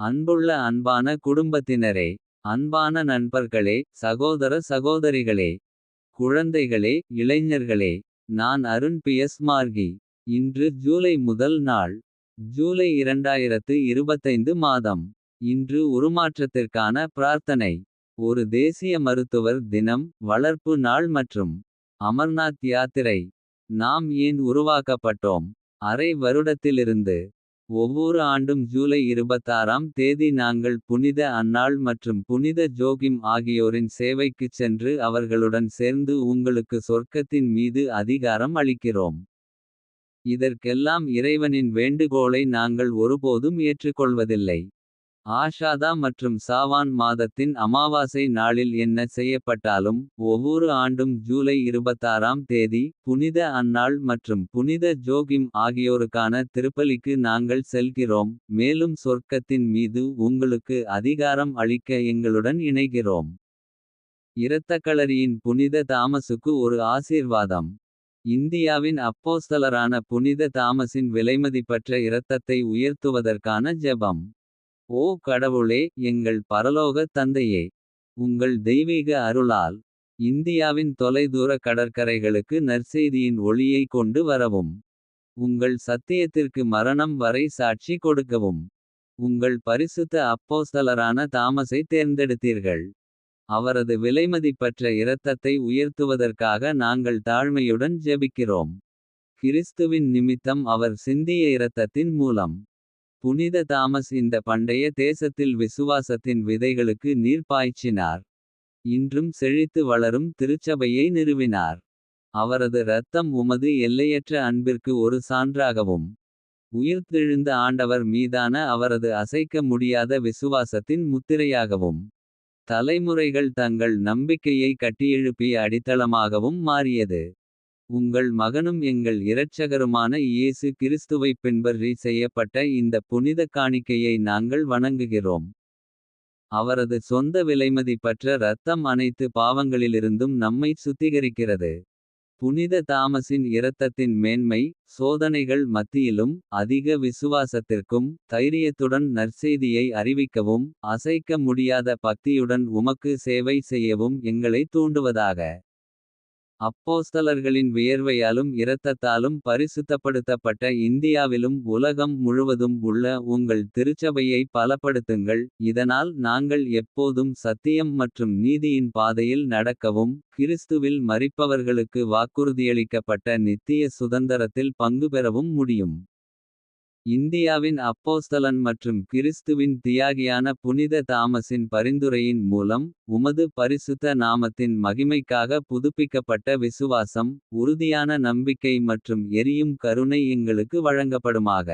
அன்புள்ள அன்பான குடும்பத்தினரே. அன்பான நண்பர்களே சகோதர சகோதரிகளே. குழந்தைகளே இளைஞர்களே நான் அருண் பியஸ் மார்கி. இன்று ஜூலை முதல் நாள் ஜூலை 2025 மாதம். இன்று உருமாற்றத்திற்கான பிரார்த்தனை. ஒரு தேசிய மருத்துவர் தினம் வளர்ப்பு நாள் மற்றும். அமர்நாத் யாத்திரை நாம் ஏன் உருவாக்கப்பட்டோம். அரை வருடத்திலிருந்து ஒவ்வொரு ஆண்டும் ஜூலை 26ஆம் தேதி நாங்கள் புனித அன்னாள் மற்றும் புனித ஜோகிம் ஆகியோரின் சேவைக்குச் சென்று அவர்களுடன் சேர்ந்து உங்களுக்கு சொர்க்கத்தின் மீது அதிகாரம் அளிக்கிறோம். இதற்கெல்லாம் இறைவனின் வேண்டுகோளை நாங்கள் ஒருபோதும் ஏற்றுக்கொள்வதில்லை. ஆஷாதா மற்றும் சாவான் மாதத்தின் அமாவாசை நாளில் என்ன செய்யப்பட்டாலும். ஒவ்வொரு ஆண்டும் ஜூலை 26ஆம் தேதி புனித அன்னாள் மற்றும் புனித ஜோகிம் ஆகியோருக்கான திருப்பலிக்கு நாங்கள் செல்கிறோம். மேலும் சொர்க்கத்தின் மீது உங்களுக்கு அதிகாரம் அளிக்க எங்களுடன் இணைகிறோம். இரத்தக்களரியின் புனித தாமசுக்கு ஒரு ஆசீர்வாதம். இந்தியாவின் அப்போஸ்தலரான புனித தாமசின் விலைமதிப்பற்ற இரத்தத்தை உயர்த்துவதற்கான ஜெபம். ஓ கடவுளே எங்கள் பரலோக தந்தையே. உங்கள் தெய்வீக அருளால் இந்தியாவின் தொலைதூர கடற்கரைகளுக்கு நற்செய்தியின் ஒளியை கொண்டு வரவும். உங்கள் சத்தியத்திற்கு மரணம் வரை சாட்சி கொடுக்கவும். உங்கள் பரிசுத்த அப்போஸ்தலரான தாமஸை தேர்ந்தெடுத்தீர்கள். அவரது விலைமதிப்பற்ற இரத்தத்தை உயர்த்துவதற்காக நாங்கள் தாழ்மையுடன் ஜெபிக்கிறோம். கிறிஸ்துவின் நிமித்தம் அவர் சிந்திய இரத்தத்தின் மூலம். புனித தாமஸ் இந்த பண்டைய தேசத்தில் விசுவாசத்தின் விதைகளுக்கு நீர் பாய்ச்சினார். இன்றும் செழித்து வளரும் திருச்சபையை நிறுவினார். அவரது இரத்தம் உமது எல்லையற்ற அன்பிற்கு ஒரு சான்றாகவும். உயிர்த்தெழுந்த ஆண்டவர் மீதான அவரது அசைக்க முடியாத விசுவாசத்தின் முத்திரையாகவும். தலைமுறைகள் தங்கள் நம்பிக்கையை கட்டியெழுப்பிய அடித்தளமாகவும் மாறியது. உங்கள் மகனும் எங்கள் இரட்சகருமான இயேசு கிறிஸ்துவைப் பின்பற்றி செய்யப்பட்ட இந்த புனித காணிக்கையை நாங்கள் வணங்குகிறோம். அவரது சொந்த விலைமதிப்பற்ற இரத்தம் அனைத்து பாவங்களிலிருந்தும் நம்மை சுத்திகரிக்கிறது. புனித தாமஸின் இரத்தத்தின் மேன்மை சோதனைகள் மத்தியிலும். அதிக விசுவாசத்திற்கும் தைரியத்துடன் நற்செய்தியை அறிவிக்கவும். அசைக்க முடியாத பக்தியுடன் உமக்கு சேவை செய்யவும் எங்களை தூண்டுவதாக. அப்போஸ்தலர்களின் வியர்வையாலும் இரத்தத்தாலும் பரிசுத்தப்படுத்தப்பட்ட இந்தியாவிலும் உலகம் முழுவதும் உள்ள உங்கள் திருச்சபையை பலப்படுத்துங்கள். இதனால் நாங்கள் எப்போதும் சத்தியம் மற்றும் நீதியின் பாதையில் நடக்கவும். கிறிஸ்துவில் மரிப்பவர்களுக்கு வாக்குறுதியளிக்கப்பட்ட நித்திய சுதந்தரத்தில் பங்கு பெறவும் முடியும். இந்தியாவின் அப்போஸ்தலன் மற்றும் கிறிஸ்துவின் தியாகியான புனித தாமஸின் பரிந்துரையின் மூலம். உமது பரிசுத்த நாமத்தின் மகிமைக்காக புதுப்பிக்கப்பட்ட விசுவாசம். உறுதியான நம்பிக்கை மற்றும் எரியும் கருணை எங்களுக்கு வழங்கப்படுமாக.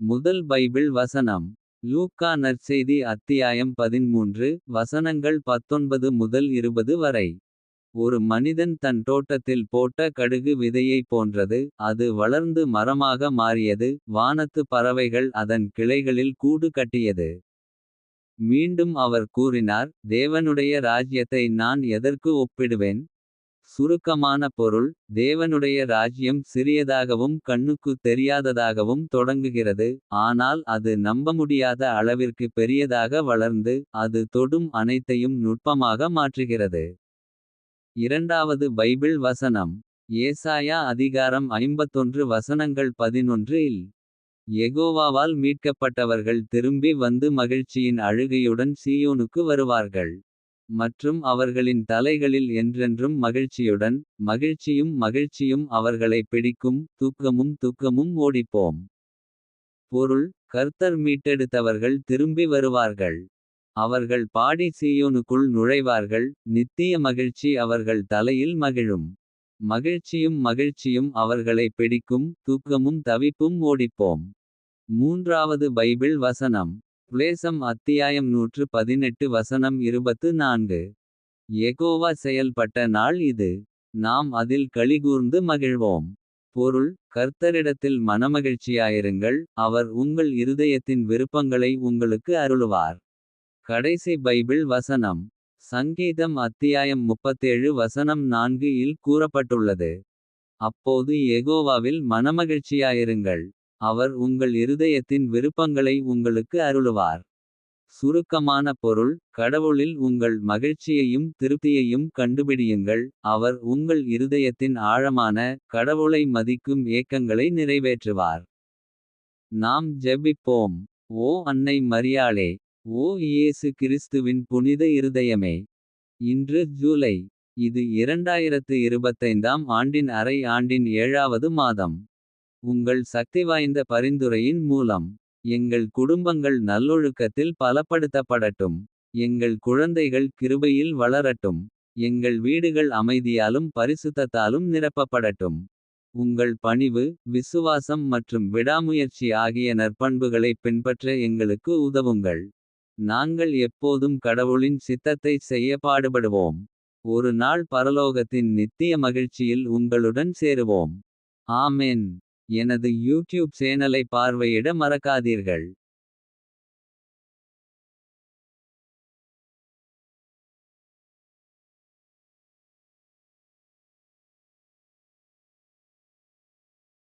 முதல் பைபிள் வசனம் லூக்கா நற்செய்தி அத்தியாயம் 13 வசனங்கள் 19 முதல் 20 வரை. ஒரு மனிதன் தன் தோட்டத்தில் போட்ட கடுகு விதையைப் போன்றது. அது வளர்ந்து மரமாக மாறியது வானத்து பறவைகள் அதன் கிளைகளில் கூடு கட்டியது. மீண்டும் அவர் கூறினார் தேவனுடைய ராஜ்யத்தை நான் எதற்கு ஒப்பிடுவேன். சுருக்கமான பொருள் தேவனுடைய ராஜ்யம் சிறியதாகவும் கண்ணுக்கு தெரியாததாகவும் தொடங்குகிறது. ஆனால் அது நம்பமுடியாத அளவிற்கு பெரியதாக வளர்ந்து. அது தொடும் அனைத்தையும் நுட்பமாக மாற்றுகிறது. இரண்டாவது பைபிள் வசனம் ஏசாயா அதிகாரம் 51 வசனங்கள் 11 இல். எகோவாவால் மீட்கப்பட்டவர்கள் திரும்பி வந்து மகிழ்ச்சியின் அழுகையுடன் சீயோனுக்கு வருவார்கள். மற்றும் அவர்களின் தலைகளில் என்றென்றும் மகிழ்ச்சியுடன். மகிழ்ச்சியும் மகிழ்ச்சியும் அவர்களை பிடிக்கும் தூக்கமும் துக்கமும் ஓடிப்போம். பொருள் கர்த்தர் மீட்டெடுத்தவர்கள் திரும்பி வருவார்கள். அவர்கள் பாடி சீயோனுக்குள் நுழைவார்கள். நித்திய மகிழ்ச்சி அவர்கள் தலையில் மகிழும். மகிழ்ச்சியும் மகிழ்ச்சியும் அவர்களை பிடிக்கும் துக்கமும் தவிப்பும் ஓடிப்போம். மூன்றாவது பைபிள் வசனம் பிளேசம் அத்தியாயம் 118 வசனம் இருபத்து நான்கு எகோவா செயல்பட்ட நாள் இது. நாம் அதில் களிகூர்ந்து மகிழ்வோம். பொருள் கர்த்தரிடத்தில் மனமகிழ்ச்சியாயிருங்கள். அவர் உங்கள் இருதயத்தின் விருப்பங்களை உங்களுக்கு அருளுவார். கடைசி பைபிள் வசனம் சங்கீதம் அத்தியாயம் 37 வசனம் நான்கு இல் கூறப்பட்டுள்ளது. அப்போது எகோவாவில் மனமகிழ்ச்சியாயிருங்கள். அவர் உங்கள் இருதயத்தின் விருப்பங்களை உங்களுக்கு அருளுவார். சுருக்கமான பொருள் கடவுளில் உங்கள் மகிழ்ச்சியையும் திருப்தியையும் கண்டுபிடியுங்கள். அவர் உங்கள் இருதயத்தின் ஆழமான கடவுளை மதிக்கும் ஏக்கங்களை நிறைவேற்றுவார். நாம் ஜெபிப்போம் ஓ அன்னை மரியாளே. ஓ இயேசு கிறிஸ்துவின் புனித இருதயமே. இன்று ஜூலை இது 2025ஆம் ஆண்டின் அரை ஆண்டின் ஏழாவது மாதம். உங்கள் சக்திவாய்ந்த பரிந்துரையின் மூலம். எங்கள் குடும்பங்கள் நல்லொழுக்கத்தில் பலப்படுத்தப்படட்டும். எங்கள் குழந்தைகள் கிருபையில் வளரட்டும். எங்கள் வீடுகள் அமைதியாலும் பரிசுத்தத்தாலும் நிரப்பப்படட்டும். உங்கள் பணிவு விசுவாசம் மற்றும் விடாமுயற்சி ஆகிய நற்பண்புகளைப் பின்பற்ற எங்களுக்கு உதவுங்கள். நாங்கள் எப்போதும் கடவுளின் சித்தத்தை செய்ய பாடுபடுவோம். ஒரு நாள் பரலோகத்தின் நித்திய மகிழ்ச்சியில் உங்களுடன் சேருவோம். ஆமென். எனது யூடியூப் சேனலை பார்வையிட மறக்காதீர்கள்.